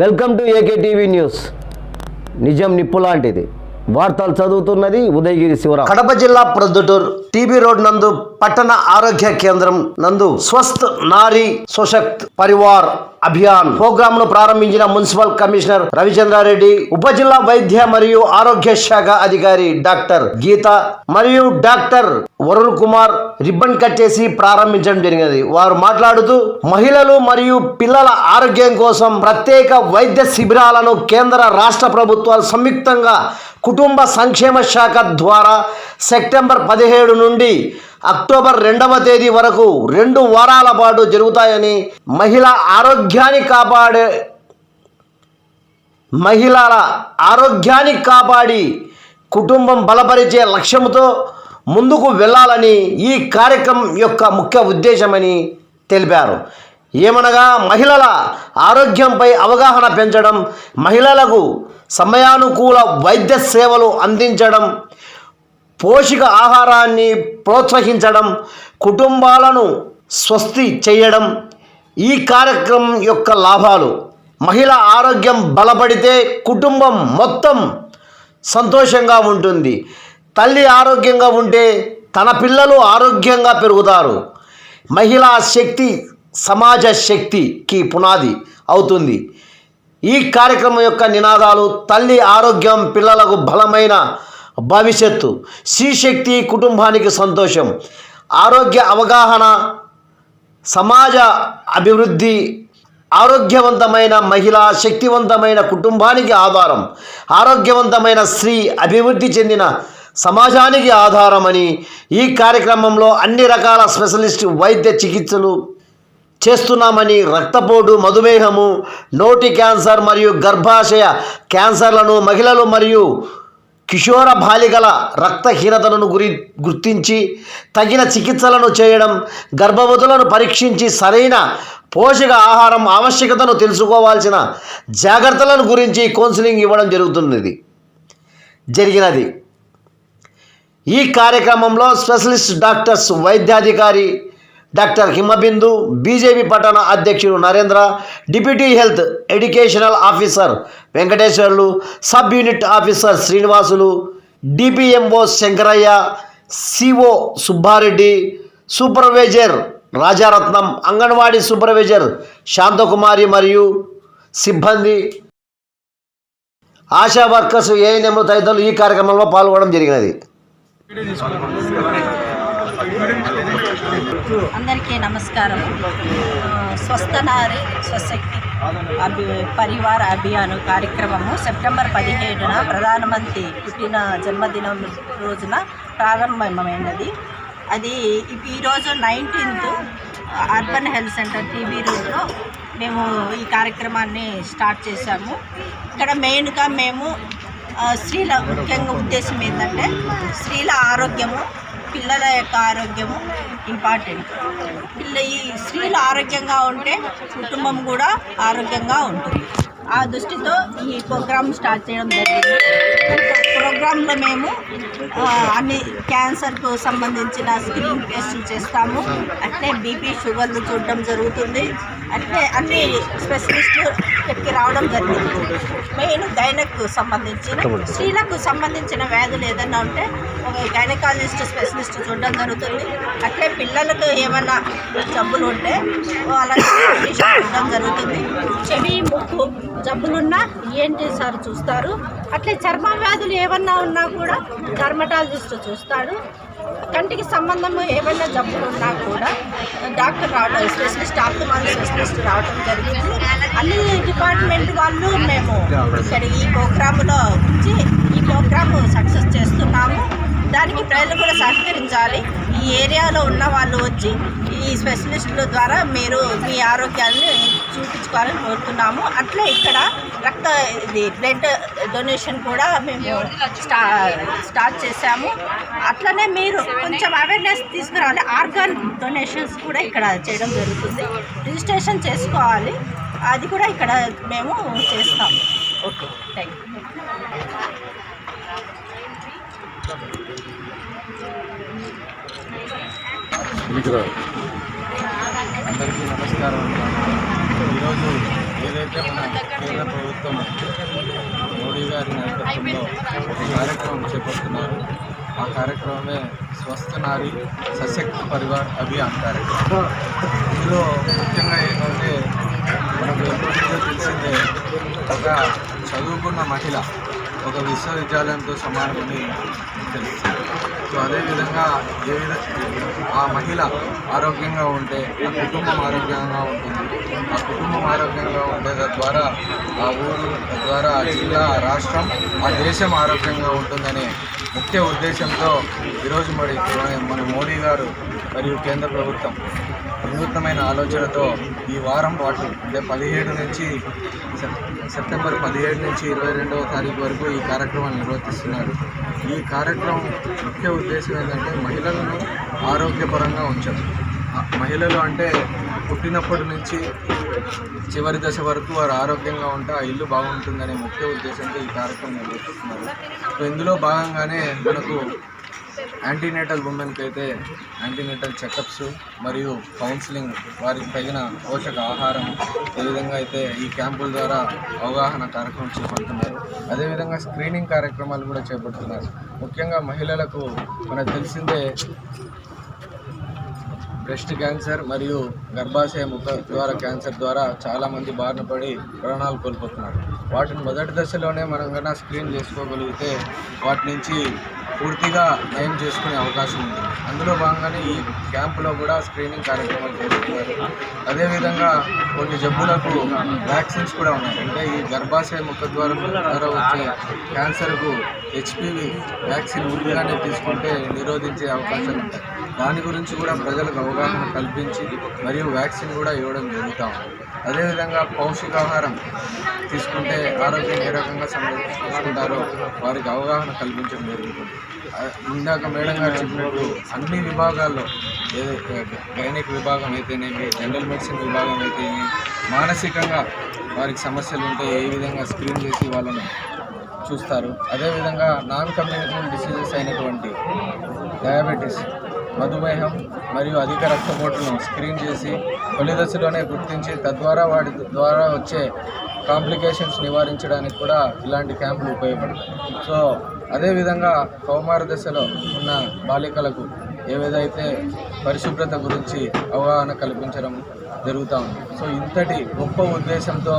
Welcome to AK TV news. నిజం నిప్పు లాంటిది. వార్తలు చదువుతున్నది ఉదయగిరి శివరాం. కడప జిల్లా ప్రొద్దుటూరు టీబీ రోడ్ నందు పట్టణ ఆరోగ్య కేంద్రం నందు స్వస్థ్ నారీ సుశక్త్ పరివార్ అభియాన్ ప్రోగ్రామ్ను ప్రారంభించిన మున్సిపల్ కమిషనర్ రవిచంద్రారెడ్డి ఉప జిల్లా వైద్య మరియు ఆరోగ్య శాఖ అధికారి డాక్టర్ గీత మరియు డాక్టర్ వరుణ్ కుమార్ రిబ్బన్ కట్టేసి ప్రారంభించడం జరిగినది. వారు మాట్లాడుతూ మహిళలు మరియు పిల్లల ఆరోగ్యం కోసం ప్రత్యేక వైద్య శిబిరాలను కేంద్ర రాష్ట్ర ప్రభుత్వాలు సంయుక్తంగా కుటుంబ సంక్షేమ శాఖ ద్వారా సెప్టెంబర్ పదిహేడు నుండి అక్టోబర్ రెండవ తేదీ వరకు రెండు వారాల పాటు జరుగుతాయని మహిళ ఆరోగ్యాన్ని కాపాడే మహిళల ఆరోగ్యాన్ని కాపాడి కుటుంబం బలపరిచే లక్ష్యంతో ముందుకు వెళ్ళాలని ఈ కార్యక్రమం యొక్క ముఖ్య ఉద్దేశమని తెలిపారు. ఏమనగా మహిళల ఆరోగ్యంపై అవగాహన పెంచడం మహిళలకు సమయానుకూల వైద్య సేవలు అందించడం పోషక ఆహారాన్ని ప్రోత్సహించడం కుటుంబాలను స్వస్తి చేయడం ఈ కార్యక్రమం యొక్క లాభాలు. మహిళ ఆరోగ్యం బలపడితే కుటుంబం మొత్తం సంతోషంగా ఉంటుంది. తల్లి ఆరోగ్యంగా ఉంటే తన పిల్లలు ఆరోగ్యంగా పెరుగుతారు. మహిళా శక్తి సమాజ శక్తికి పునాది అవుతుంది. ఈ కార్యక్రమం యొక్క నినాదాలు తల్లి ఆరోగ్యం పిల్లలకు బలమైన భవిష్యత్తు శక్తి కుటుంబానికి సంతోషం ఆరోగ్య అవగాహన సమాజ అభివృద్ధి ఆరోగ్యవంతమైన మహిళ శక్తివంతమైన కుటుంబానికి ఆధారం ఆరోగ్యవంతమైన స్త్రీ అభివృద్ధి చెందిన సమాజానికి ఆధారమని ఈ కార్యక్రమంలో అన్ని రకాల స్పెషలిస్ట్ వైద్య చికిత్సలు చేస్తున్నామని రక్తపోటు మధుమేహము నోటి క్యాన్సర్ మరియు గర్భాశయ క్యాన్సర్లను మహిళలు మరియు కిషోర బాలికల రక్తహీనతలను గురి గుర్తించి తగిన చికిత్సలను చేయడం గర్భవతులను పరీక్షించి సరైన పోషక ఆహారం ఆవశ్యకతను తెలుసుకోవాల్సిన జాగ్రత్తలను గురించి కౌన్సిలింగ్ ఇవ్వడం జరుగుతున్నది. జరిగినది. ఈ కార్యక్రమంలో స్పెషలిస్ట్ డాక్టర్స్ వైద్యాధికారి డాక్టర్ హిమబిందు బీజేపీ పట్టణ అధ్యక్షుడు Narendra deputy health educational officer Venkateswarlu sub unit officer Srinivasulu DPMO Shankaraiah CO Subbareddy supervisor Rajaratnam anganwadi supervisor Shantakumari మరియు సిబ్బంది. ఆశా వర్కర్స్ ఏఎన్ఎంలు తదితరులు ఈ కార్యక్రమంలో పాల్గొనడం జరిగినది. అందరికీ నమస్కారం. స్వస్థ నారి స్వశక్తి అభి పరివార అభియాన్ కార్యక్రమము సెప్టెంబర్ పదిహేడున ప్రధానమంత్రి పుట్టిన జన్మదినం రోజున ప్రారంభమైనది. అది ఈరోజు nineteenth urban health centre TB రోడ్లో మేము ఈ కార్యక్రమాన్ని స్టార్ట్ చేశాము. ఇక్కడ మెయిన్గా మేము స్త్రీల ముఖ్యంగా ఉద్దేశం ఏంటంటే స్త్రీల ఆరోగ్యము పిల్లల యొక్క ఆరోగ్యము ఇంపార్టెంట్. పిల్ల ఈ స్త్రీలు ఆరోగ్యంగా ఉంటే కుటుంబం కూడా ఆరోగ్యంగా ఉంటుంది. ఆ దృష్టితో ఈ ప్రోగ్రామ్ స్టార్ట్ చేయడం జరిగింది. ప్రోగ్రాంలో మేము అన్ని క్యాన్సర్కు సంబంధించిన స్క్రీన్ టెస్టులు చేస్తాము. అట్లే బీపీ షుగర్లు చూడడం జరుగుతుంది. అట్లే అన్ని స్పెషలిస్టులు ఇక్కడికి రావడం జరిగింది. మెయిన్ గైనకు సంబంధించిన స్త్రీలకు సంబంధించిన వ్యాధులు ఏదైనా ఉంటే ఒక గైనకాలజిస్ట్ స్పెషలిస్ట్ చూడడం జరుగుతుంది. అట్లే పిల్లలకు ఏమైనా జబ్బులు ఉంటే వాళ్ళకి చూడడం జరుగుతుంది. చెవి ముక్కు జబ్బులున్నా ఏంటి సార్ చూస్తారు? అట్లే చర్మ వ్యాధులు ఏమన్నా ఉన్నా కూడా డర్మటాలజిస్ట్ చూస్తాడు. కంటికి సంబంధము ఏమైనా జబ్బులు ఉన్నా కూడా డాక్టర్ రావడం స్పెషలిస్ట్ ఆప్తమాలజీ స్పెషలిస్ట్ రావడం జరిగింది. అన్ని డిపార్ట్మెంట్ వాళ్ళు మేము ఇక్కడ ఈ ప్రోగ్రాంలో ఉంచి ఈ ప్రోగ్రాము సక్సెస్ చేస్తున్నాము. దానికి ప్రజలు కూడా సహకరించాలి. ఈ ఏరియాలో ఉన్న వాళ్ళు వచ్చి ఈ స్పెషలిస్టుల ద్వారా మీరు మీ ఆరోగ్యాన్ని చూపించుకోవాలని కోరుతున్నాము. అట్లే ఇక్కడ రక్త ఇది బ్లడ్ డొనేషన్ కూడా మేము స్టా స్టార్ట్ చేశాము. అట్లనే మీరు కొంచెం అవేర్నెస్ తీసుకురావాలి. ఆర్గాన్ డొనేషన్స్ కూడా ఇక్కడ చేయడం జరుగుతుంది. రిజిస్ట్రేషన్ చేసుకోవాలి. అది కూడా ఇక్కడ మేము చేస్తాము ఓకే థ్యాంక్ యూ అందరికీ నమస్కారం. ఈరోజు ఏదైతే మన కేంద్ర ప్రభుత్వం మోడీ గారి నేతృత్వంలో ఒక కార్యక్రమం చేపడుతున్నారు ఆ కార్యక్రమమే స్వస్థ నారి సశక్తి పరివార్ అభియాన్ కార్యక్రమం. ఇందులో ముఖ్యంగా ఏంటంటే మనకు తెలిసిందే ఒక చదువుకున్న మహిళ ఒక విశ్వవిద్యాలయంతో సమానమని తెలుస్తుంది. సో అదేవిధంగా ఏ విధంగా ఆ మహిళ ఆరోగ్యంగా ఉంటే ఆ కుటుంబం ఆరోగ్యంగా ఉంటుంది. ఆ కుటుంబం ఆరోగ్యంగా ఉంటే తద్వారా ఆ ఊరు తద్వారా ఆ జిల్లా ఆ రాష్ట్రం ఆ దేశం ఆరోగ్యంగా ఉంటుందనే ముఖ్య ఉద్దేశంతో ఈరోజు మరి మన మోడీ గారు మరియు కేంద్ర ప్రభుత్వం వినూత్నమైన ఆలోచనతో ఈ వారం పాటు అంటే పదిహేడు నుంచి సెప్- సెప్టెంబర్ పదిహేడు నుంచి ఇరవై రెండవ తారీఖు వరకు ఈ కార్యక్రమాన్ని నిర్వర్తిస్తున్నారు. ఈ కార్యక్రమం ముఖ్య ఉద్దేశం ఏంటంటే మహిళలను ఆరోగ్యపరంగా ఉంచడం. మహిళలు అంటే పుట్టినప్పటి నుంచి చివరి దశ వరకు వారు ఆరోగ్యంగా ఉంటే ఆ ఇల్లు బాగుంటుందనే ముఖ్య ఉద్దేశంతో ఈ కార్యక్రమం నిర్వహిస్తున్నారు ఇందులో భాగంగానే మనకు యాంటీనేటల్ ఉమెన్కి అయితే యాంటీనేటల్ చెకప్స్ మరియు కౌన్సిలింగ్ వారికి తగిన పోషక ఆహారం ఏ విధంగా అయితే ఈ క్యాంపుల ద్వారా అవగాహన కార్యక్రమం చేపడుతున్నారు. అదేవిధంగా స్క్రీనింగ్ కార్యక్రమాలు కూడా చేపడుతున్నారు. ముఖ్యంగా మహిళలకు మనకు తెలిసిందే బ్రెస్ట్ క్యాన్సర్ మరియు గర్భాశయ ముఖ ద్వారా క్యాన్సర్ ద్వారా చాలామంది బారిన పడి ప్రాణాలు కోల్పోతున్నారు. వాటిని మొదటి దశలోనే మనం కన్నా స్క్రీన్ చేసుకోగలిగితే వాటి నుంచి పూర్తిగా నయం చేసుకునే అవకాశం ఉంది. అందులో భాగంగానే ఈ క్యాంపులో కూడా స్క్రీనింగ్ కార్యక్రమాలు చేస్తున్నారు అదేవిధంగా కొన్ని జబ్బులకు వ్యాక్సిన్స్ కూడా ఉన్నాయి. అంటే ఈ గర్భాశయ ముఖ ద్వారా వచ్చే క్యాన్సర్కు హెచ్పివి వ్యాక్సిన్ ముందుగానే తీసుకుంటే నిరోధించే అవకాశాలు ఉంటాయి దాని గురించి కూడా ప్రజలకు అవగాహన కల్పించి మరియు వ్యాక్సిన్ కూడా ఇవ్వడం జరుగుతూ ఉంది. అదేవిధంగా పౌష్టికాహారం తీసుకుంటే ఆరోగ్యం ఏ రకంగా సంరక్షించుకుంటారో వారికి అవగాహన కల్పించడం జరుగుతుంది. ఇందాక మేడం గారు చెప్పినట్టు అన్ని విభాగాల్లో ఏదైతే గైనిక్ విభాగం అయితేనేమి జనరల్ మెడిసిన్ విభాగం అయితేనేమి మానసికంగా వారికి సమస్యలు ఉంటే ఏ విధంగా స్క్రీన్ చేసి వాళ్ళని చూస్తారు. అదేవిధంగా నాన్ కమ్యూనికబుల్ డిసీజెస్ అయినటువంటి డయాబెటీస్ మధుమేహం మరియు అధిక రక్తపోటును స్క్రీన్ చేసి తొలి దశలోనే గుర్తించి తద్వారా వాటి ద్వారా వచ్చే కాంప్లికేషన్స్ నివారించడానికి కూడా ఇలాంటి క్యాంపులు ఉపయోగపడతాయి. సో అదేవిధంగా కౌమార దశలో ఉన్న బాలికలకు ఏవేదైతే పరిశుభ్రత గురించి అవగాహన కల్పించడం జరుగుతూ ఉంది. సో ఇంతటి గొప్ప ఉద్దేశంతో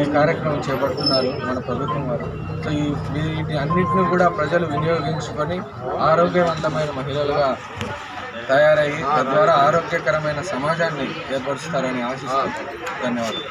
ఈ కార్యక్రమం చేపడుతున్నారు మన ప్రభుత్వం వారు. సో ఈ వీటి అన్నింటినీ కూడా ప్రజలు వినియోగించుకొని ఆరోగ్యవంతమైన మహిళలుగా తయారయ్యి తద్వారా ఆరోగ్యకరమైన సమాజాన్ని ఏర్పరుస్తారని ఆశిస్తున్నాను ధన్యవాదాలు.